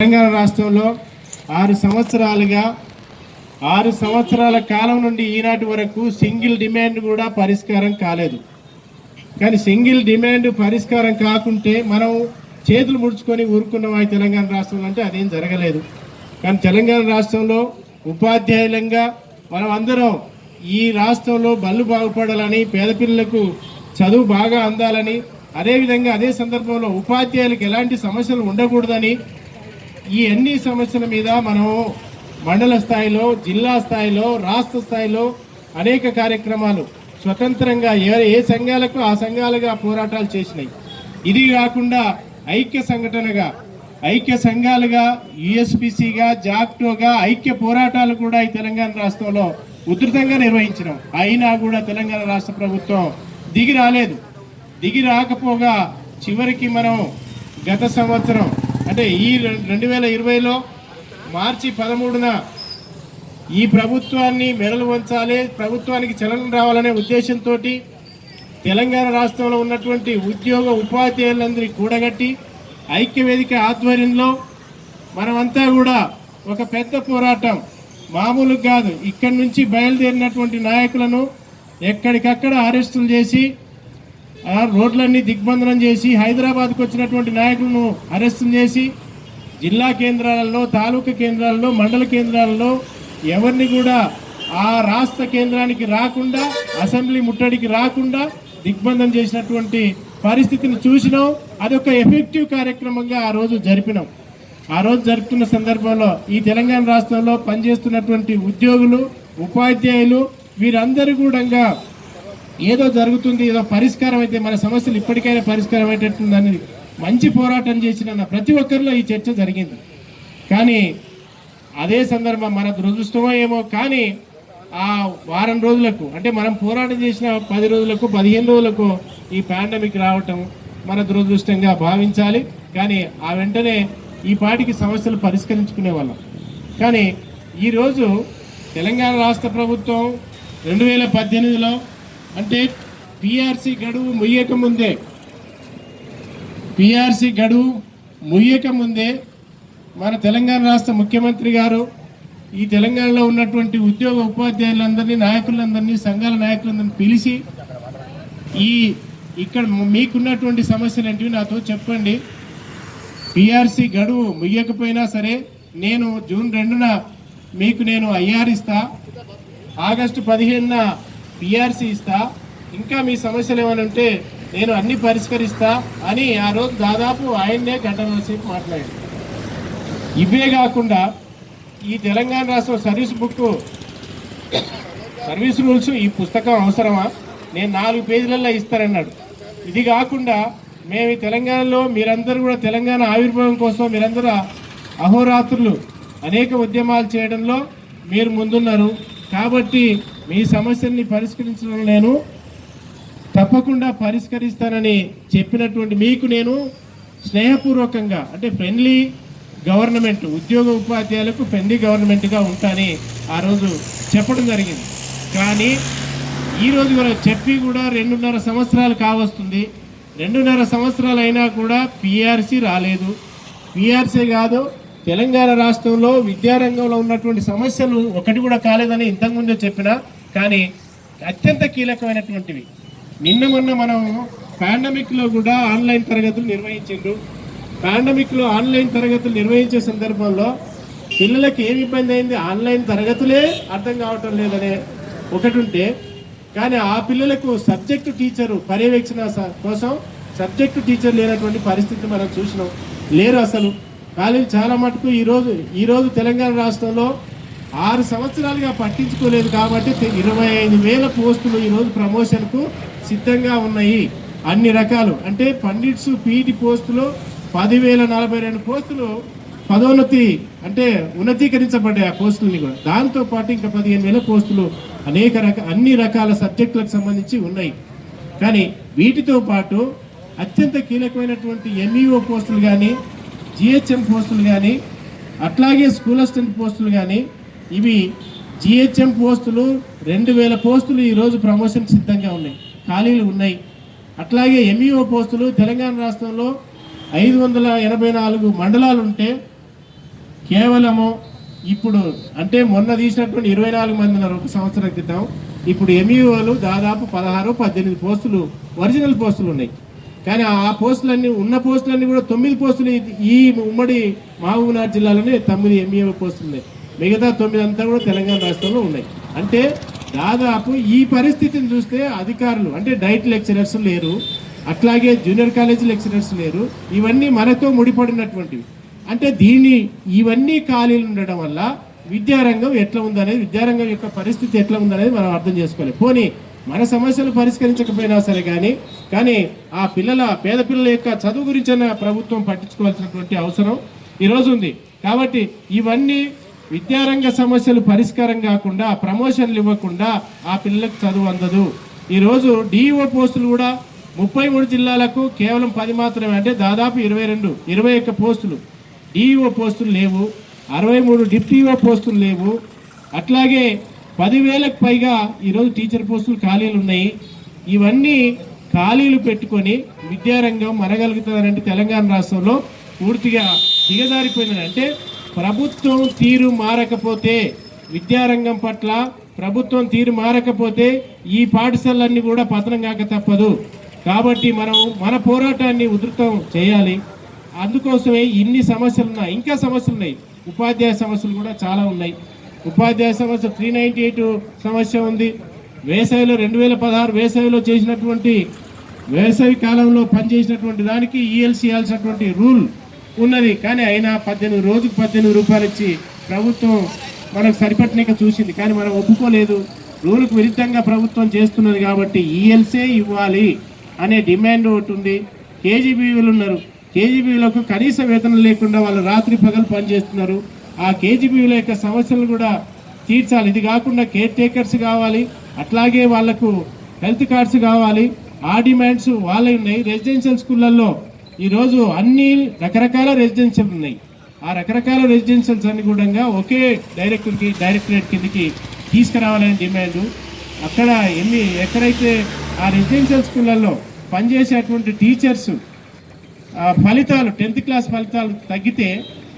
తెలంగాణ రాష్ట్రంలో ఆరు సంవత్సరాలుగా ఆరు సంవత్సరాల కాలం నుండి ఈనాటి వరకు సింగిల్ డిమాండ్ కూడా పరిష్కారం కాలేదు. కానీ సింగిల్ డిమాండ్ పరిష్కారం కాకుంటే మనం చేతులు ముడుచుకొని ఊరుకున్నాం తెలంగాణ రాష్ట్రంలో అంటే అదేం జరగలేదు. కానీ తెలంగాణ రాష్ట్రంలో ఉపాధ్యాయులంగా మనం అందరం ఈ రాష్ట్రంలో బళ్ళు బాగుపడాలని పేద పిల్లలకు చదువు బాగా అందాలని అదేవిధంగా అదే సందర్భంలో ఉపాధ్యాయులకు ఎలాంటి సమస్యలు ఉండకూడదని ఈ అన్ని సమస్యల మీద మనం మండల స్థాయిలో జిల్లా స్థాయిలో రాష్ట్ర స్థాయిలో అనేక కార్యక్రమాలు స్వతంత్రంగా ఏ ఏ సంఘాలకు ఆ సంఘాలుగా పోరాటాలు చేసినాయి. ఇది కాకుండా ఐక్య సంఘటనగా ఐక్య సంఘాలుగా యుఎస్పిసిగా జాక్టోగా ఐక్య పోరాటాలు కూడా ఈ తెలంగాణ రాష్ట్రంలో ఉధృతంగా నిర్వహించినాం. అయినా కూడా తెలంగాణ రాష్ట్ర ప్రభుత్వం దిగి రాలేదు. దిగి రాకపోగా చివరికి మనం గత సంవత్సరం అంటే ఈ రెండు వేల ఇరవైలో మార్చి పదమూడున ఈ ప్రభుత్వాన్ని మెడలు వంచాలి ప్రభుత్వానికి చలనం రావాలనే ఉద్దేశంతో తెలంగాణ రాష్ట్రంలో ఉన్నటువంటి ఉద్యోగ ఉపాధ్యాయులందరినీ కూడగట్టి ఐక్యవేదిక ఆధ్వర్యంలో మనమంతా కూడా ఒక పెద్ద పోరాటం. మామూలు కాదు ఇక్కడి నుంచి బయలుదేరినటువంటి నాయకులను ఎక్కడికక్కడ అరెస్టులు చేసి రోడ్లన్నీ దిగ్బంధనం చేసి హైదరాబాద్కు వచ్చినటువంటి నాయకులను అరెస్టు చేసి జిల్లా కేంద్రాలలో తాలూకా కేంద్రాలలో మండల కేంద్రాలలో ఎవరిని కూడా ఆ రాష్ట్ర కేంద్రానికి రాకుండా అసెంబ్లీ ముట్టడికి రాకుండా దిగ్బంధం చేసినటువంటి పరిస్థితిని చూసినాం. అదొక ఎఫెక్టివ్ కార్యక్రమంగా ఆ రోజు జరిపినాం. ఆ రోజు జరుపుతున్న సందర్భంలో ఈ తెలంగాణ రాష్ట్రంలో పనిచేస్తున్నటువంటి ఉద్యోగులు ఉపాధ్యాయులు వీరందరూ కూడా ఏదో జరుగుతుంది ఏదో పరిష్కారం అయితే మన సమస్యలు ఇప్పటికైనా పరిష్కారం అయ్యేటట్టుందని మంచి పోరాటం చేసిన ప్రతి ఒక్కరిలో ఈ చర్చ జరిగింది. కానీ అదే సందర్భం మన దురదృష్టమో ఏమో కానీ ఆ వారం రోజులకు అంటే మనం పోరాటం చేసిన పది రోజులకు పదిహేను రోజులకు ఈ పాండమిక్ రావటం మన దురదృష్టంగా భావించాలి. కానీ ఆ వెంటనే ఈ పాటికి సమస్యలు పరిష్కరించుకునే వాళ్ళం. కానీ ఈరోజు తెలంగాణ రాష్ట్ర ప్రభుత్వం రెండు వేల పద్దెనిమిదిలో అంటే పిఆర్సీ గడువు ముయ్యక ముందే పిఆర్సి గడువు ముయ్యక ముందే మన తెలంగాణ రాష్ట్ర ముఖ్యమంత్రి గారు ఈ తెలంగాణలో ఉన్నటువంటి ఉద్యోగ ఉపాధ్యాయులందరినీ నాయకులందరినీ సంఘాల నాయకులందరినీ పిలిచి ఈ ఇక్కడ మీకున్నటువంటి సమస్యలు ఏంటివి నాతో చెప్పండి. పిఆర్సీ గడువు ముయ్యకపోయినా సరే నేను జూన్ రెండున మీకు నేను ఐఆర్ ఇస్తా. ఆగస్టు పదిహేనున పిఆర్సీ ఇస్తా. ఇంకా మీ సమస్యలు ఏమైనా ఉంటే నేను అన్ని పరిష్కరిస్తా అని ఆ రోజు దాదాపు ఆయన్నే గంటల సేపు మాట్లాడాడు. ఇవే కాకుండా ఈ తెలంగాణ రాష్ట్ర సర్వీస్ బుక్ సర్వీస్ రూల్స్ ఈ పుస్తకం అవసరమా? నేను నాలుగు పేజీలలో ఇస్తానన్నాడు. ఇది కాకుండా మేము తెలంగాణలో మీరందరూ కూడా తెలంగాణ ఆవిర్భావం కోసం మీరందరూ అహోరాత్రులు అనేక ఉద్యమాలు చేయడంలో మీరు ముందున్నారు. కాబట్టి మీ సమస్యల్ని పరిష్కరించడం నేను తప్పకుండా పరిష్కరిస్తానని చెప్పినటువంటి మీకు నేను స్నేహపూర్వకంగా అంటే ఫ్రెండ్లీ గవర్నమెంట్ ఉద్యోగ ఉపాధ్యాయులకు ఫ్రెండ్లీ గవర్నమెంట్గా ఉంటానని ఆ రోజు చెప్పడం జరిగింది. కానీ ఈరోజు రోజు వరకు చెప్పి కూడా రెండున్నర సంవత్సరాలు కావస్తుంది. రెండున్నర సంవత్సరాలు అయినా కూడా పిఆర్సీ రాలేదు. పిఆర్సీ కాదు తెలంగాణ రాష్ట్రంలో విద్యారంగంలో ఉన్నటువంటి సమస్యలు ఒకటి కూడా కాలేదని ఇంతకుముందే చెప్పిన కానీ అత్యంత కీలకమైనటువంటివి. నిన్న మొన్న మనం పాండమిక్లో కూడా ఆన్లైన్ తరగతులు నిర్వహించిండ్రు. పాండమిక్లో ఆన్లైన్ తరగతులు నిర్వహించే సందర్భంలో పిల్లలకి ఏమి ఇబ్బంది అయింది? ఆన్లైన్ తరగతులే అర్థం కావటం లేదనే ఒకటి ఉంటే కానీ ఆ పిల్లలకు సబ్జెక్టు టీచరు పర్యవేక్షణ కోసం సబ్జెక్టు టీచర్ లేనటువంటి పరిస్థితి మనం చూసినాం. లేరు అసలు. కాలేజీ చాలా మటుకు ఈరోజు ఈరోజు తెలంగాణ రాష్ట్రంలో ఆరు సంవత్సరాలుగా పట్టించుకోలేదు కాబట్టి ఇరవై ఐదు వేల పోస్టులు ఈరోజు ప్రమోషన్కు సిద్ధంగా ఉన్నాయి. అన్ని రకాలు. అంటే పండిట్స్ పీటి పోస్టులు పదివేల నలభై రెండు పోస్టులు పదోన్నతి అంటే ఉన్నతీకరించబడ్డాయి ఆ పోస్టులని కూడా. దాంతో పాటు ఇంకా పదిహేను వేల పోస్టులు అనేక రక అన్ని రకాల సబ్జెక్టులకు సంబంధించి ఉన్నాయి. కానీ వీటితో పాటు అత్యంత కీలకమైనటువంటి ఎంఈఓ పోస్టులు కానీ జిహెచ్ఎం పోస్టులు కానీ అట్లాగే స్కూల్ అసిస్టెంట్ పోస్టులు కానీ ఇవి జిహెచ్ఎం పోస్టులు రెండు వేల పోస్టులు ఈరోజు ప్రమోషన్ సిద్ధంగా ఉన్నాయి. ఖాళీలు ఉన్నాయి. అట్లాగే ఎంఈఓ పోస్టులు తెలంగాణ రాష్ట్రంలో ఐదు వందల ఎనభై నాలుగు మండలాలు ఉంటే కేవలము ఇప్పుడు అంటే మొన్న తీసినటువంటి ఇరవై నాలుగు మంది ఉన్నారు ఒక సంవత్సరం క్రితం ఇప్పుడు ఎంఈఓలు దాదాపు పదహారు పద్దెనిమిది పోస్టులు ఒరిజినల్ పోస్టులు ఉన్నాయి. కానీ ఆ పోస్టులన్నీ ఉన్న పోస్టులన్నీ కూడా తొమ్మిది పోస్టులు ఈ- ఈ ఉమ్మడి మహబూబ్నగర్ జిల్లాలోనే తొమ్మిది ఎంఈఓ పోస్టులు ఉన్నాయి. మిగతా తొమ్మిది అంతా కూడా తెలంగాణ రాష్ట్రంలో ఉన్నాయి. అంటే దాదాపు ఈ పరిస్థితిని చూస్తే అధికారులు అంటే డైట్ లెక్చరర్స్ లేరు అట్లాగే జూనియర్ కాలేజ్ లెక్చరర్స్ లేరు ఇవన్నీ మనతో ముడిపడినటువంటివి. అంటే దీన్ని ఇవన్నీ ఖాళీలు ఉండడం వల్ల విద్యారంగం ఎట్లా ఉందనేది విద్యారంగం యొక్క పరిస్థితి ఎట్లా ఉందనేది మనం అర్థం చేసుకోవాలి. పోనీ మన సమస్యలు పరిష్కరించకపోయినా సరే కానీ కానీ ఆ పిల్లల పేద పిల్లల యొక్క చదువు గురించిన ప్రభుత్వం పట్టించుకోవాల్సినటువంటి అవసరం ఈరోజు ఉంది. కాబట్టి ఇవన్నీ విద్యారంగ సమస్యలు పరిష్కారం కాకుండా ప్రమోషన్లు ఇవ్వకుండా ఆ పిల్లలకు చదువు అందదు. ఈరోజు డిఈఓ పోస్టులు కూడా ముప్పై మూడు జిల్లాలకు కేవలం పది మాత్రమే అంటే దాదాపు ఇరవై రెండు ఇరవై ఒక్క పోస్టులు డిఈఓ పోస్టులు లేవు అరవై మూడు డిప్టీఓ పోస్టులు లేవు. అట్లాగే పదివేలకు పైగా ఈరోజు టీచర్ పోస్టులు ఖాళీలు ఉన్నాయి. ఇవన్నీ ఖాళీలు పెట్టుకొని విద్యారంగం మనగలుగుతుందంటే తెలంగాణ రాష్ట్రంలో పూర్తిగా దిగజారిపోయిందని అంటే ప్రభుత్వం తీరు మారకపోతే విద్యారంగం పట్ల ప్రభుత్వం తీరు మారకపోతే ఈ పాఠశాలన్నీ కూడా పతనం కాక తప్పదు. కాబట్టి మనం మన పోరాటాన్ని ఉధృతం చేయాలి. అందుకోసమే ఇన్ని సమస్యలు ఉన్నాయి ఇంకా సమస్యలు ఉన్నాయి ఉపాధ్యాయ సమస్యలు కూడా చాలా ఉన్నాయి. ఉపాధ్యాయ సమస్య త్రీ నైంటీ ఎయిట్ సమస్య ఉంది. వేసవిలో రెండు వేల పదహారు వేసవిలో చేసినటువంటి వేసవి కాలంలో పనిచేసినటువంటి దానికి ఈఎల్సీ ఇవ్వాల్సినటువంటి రూల్ ఉన్నది. కానీ అయినా పద్దెనిమిది రోజుకు పద్దెనిమిది రూపాయలు ఇచ్చి ప్రభుత్వం మనకు సరిపట్టినక చూసింది. కానీ మనం ఒప్పుకోలేదు. రూల్కు విరుద్ధంగా ప్రభుత్వం చేస్తున్నది కాబట్టి ఈఎల్సే ఇవ్వాలి అనే డిమాండ్ ఒకటి ఉంది. కేజీబీవీలు ఉన్నారు. కేజీబీలకు కనీస వేతనం లేకుండా వాళ్ళు రాత్రి పగలు పనిచేస్తున్నారు. ఆ కేజీబీల యొక్క సమస్యలు కూడా తీర్చాలి. ఇది కాకుండా కేర్ టేకర్స్ కావాలి. అట్లాగే వాళ్ళకు హెల్త్ కార్డ్స్ కావాలి. ఆ డిమాండ్స్ వాళ్ళే ఉన్నాయి. రెసిడెన్షియల్ స్కూళ్ళల్లో ఈరోజు అన్ని రకరకాల రెసిడెన్షియల్ ఉన్నాయి. ఆ రకరకాల రెసిడెన్షియల్స్ అన్ని కూడా ఒకే డైరెక్టర్కి డైరెక్టరేట్ కిందకి తీసుకురావాలని డిమాండ్ అక్కడ ఎన్ని ఎక్కడైతే ఆ రెసిడెన్షియల్ స్కూళ్ళల్లో పనిచేసేటువంటి టీచర్స్ ఆ ఫలితాలు టెన్త్ క్లాస్ ఫలితాలు తగ్గితే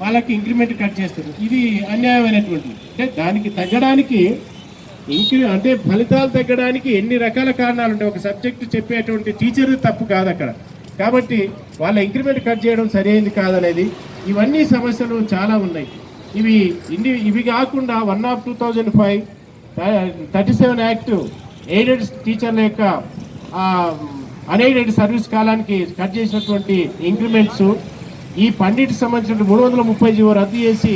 వాళ్ళకి ఇంక్రిమెంట్ కట్ చేస్తారు. ఇది అన్యాయమైనటువంటి అంటే దానికి తగ్గడానికి ఇంక్రి అంటే ఫలితాలు తగ్గడానికి ఎన్ని రకాల కారణాలు ఉంటాయి ఒక సబ్జెక్టు చెప్పేటువంటి టీచర్ తప్పు కాదు అక్కడ కాబట్టి వాళ్ళ ఇంక్రిమెంట్ కట్ చేయడం సరైనది కాదనేది. ఇవన్నీ సమస్యలు చాలా ఉన్నాయి. ఇవి ఇన్ని ఇవి కాకుండా one of two thousand five thirty seven act aided టీచర్ల యొక్క అన్ఎయిడెడ్ సర్వీస్ కాలానికి కట్ చేసినటువంటి ఇంక్రిమెంట్స్ ఈ పండిట్ సంబంధించిన మూడు వందల ముప్పై జీవో రద్దు చేసి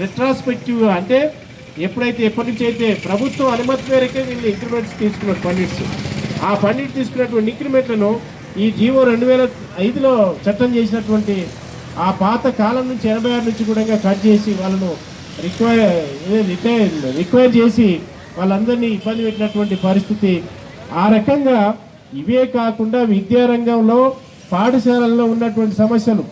రెట్రాస్పెక్టివ్ అంటే ఎప్పుడైతే ఎప్పటి నుంచి అయితే ప్రభుత్వం అనుమతి మేరకే వీళ్ళు ఇంక్రిమెంట్స్ తీసుకున్నారు పండిట్స్. ఆ పండిట్ తీసుకున్నటువంటి ఇంక్రిమెంట్లను ఈ జీవో రెండు వేల ఐదులో చట్టం చేసినటువంటి ఆ పాత కాలం నుంచి ఎనభై ఆరు నుంచి కూడా కట్ చేసి వాళ్ళను రిక్వైర్ రిటైర్ రిక్వైర్ చేసి వాళ్ళందరినీ ఇబ్బంది పెట్టినటువంటి పరిస్థితి. ఆ రకంగా ఇవే కాకుండా విద్యారంగంలో పాఠశాలల్లో ఉన్నటువంటి సమస్యలు